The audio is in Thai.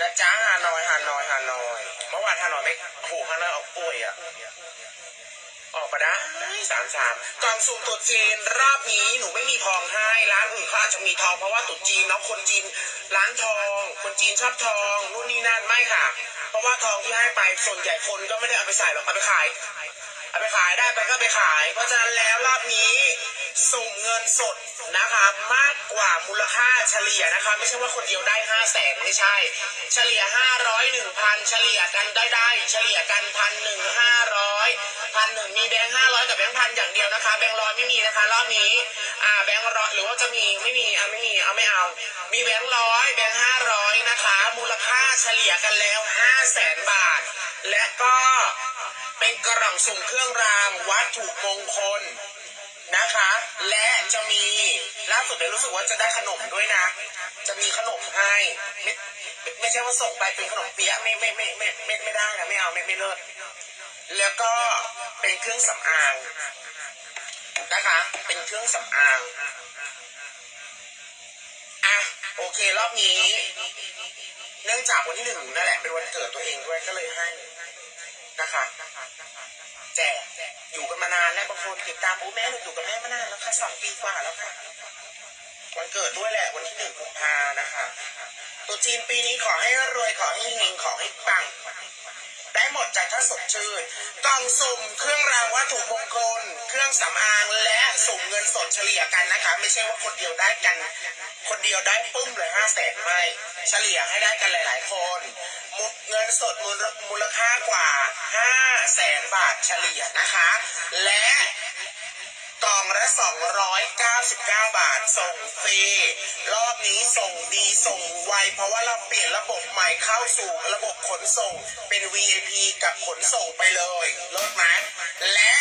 นะจ้าฮานอยฮานอยฮานอยเมื่อวานฮานอยไม่ถูกฮานอยออกป่วยอะออกมาได้สามสามกล่องสุ่มตุ๊จีนรอบนี้หนูไม่มีทองให้ร้านอื่นเขาอาจจะมีทองเพราะว่าตุ๊จีนเนาะคนจีนร้านทอง คนจีนชอบทองนู่นนี่นั่นไม่ค่ะ เพราะว่าทองที่ให้ไปส่วนใหญ่คนก็ไม่ได้เอาไปใส่หรอกเอาไปขาย เอาไปขายได้ไปก็ไปขาย เพราะฉะนั้นแล้วรอบนี้สุ่มเงินสดนะคะมากกว่ามูลค่าเฉลี่ยนะคะ ไม่ใช่ว่าคนเดียวได้ห้าแสนไม่ใช่ เฉลี่ยห้าร้อยหนึ่งพันเฉลี่ยกันได้ได้ เฉลี่ยกันพันหนึ่งห้าร้อยพันหนึ่งมีแบงค์ห้าร้อยกับแบงค์พันอย่างเดียวนะคะ แบงค์ร้อยไม่มีนะคะ รอบนี้อ่าแบงค์ร้อยหรือว่าจะมีไม่มีอะไม่มีเอาไม่เอา มีแบงค์ร้อยแบงค์ห้าร้อยนะคะ มูลค่าเฉลี่ยกันแล้วห้าแสนบาท และก็ เป็นกล่องสุ่มเครื่องรางวัตถุมงคลนะคะ และจะมีล่าสุดเดี๋ยวรู้สึกว่าจะได้ขนมด้วยนะ จะมีขนมให้ไม่ไม่ใช่ว่าส่งไปเป็นขนมเปี๊ยะไม่ไม่ไม่ไม่ไม่ไม่ได้นะไม่เอาไม่ไม่เลิศแล้วก็เป็นเครื่องสำอางนะคะ เป็นเครื่องสำอางอะโอเครอบนี้ เนื่องจากวันที่หนึ่งนั่นแหละเป็นวันเกิดตัวเองด้วยก็เลยให้ นะคะแจกอยู่กันมานานแล้วบางคนติดตามโอ้แม่หนูอยู่กับแม่มานานแล้วค่ะสองปีกว่าแล้วค่ะวันเกิดด้วยแหละวันที่หนึ่งกุมภานะคะตัวจีนปีนี้ขอให้รวยขอให้เฮงขอให้ปัง จากถ้าสดชื่นกล่องสุ่มเครื่องรางวัตถุมงคล เครื่องสำอางและสุ่มเงินสดเฉลี่ยกันนะคะ ไม่ใช่ว่าคนเดียวได้กัน คนเดียวได้ปุ้มเลยห้าแสนไม่ เฉลี่ยให้ได้กันหลาย ๆ คนมุดเงินสดมูลมูลค่ากว่าห้าแสนบาทเฉลี่ยนะคะ และ องละ 299 บาท ส่งฟรี รอบนี้ส่งดีส่งไว เพราะว่าเราเปลี่ยนระบบใหม่เข้าสู่ระบบขนส่งเป็น VIP กับขนส่งไปเลยลดไหมและ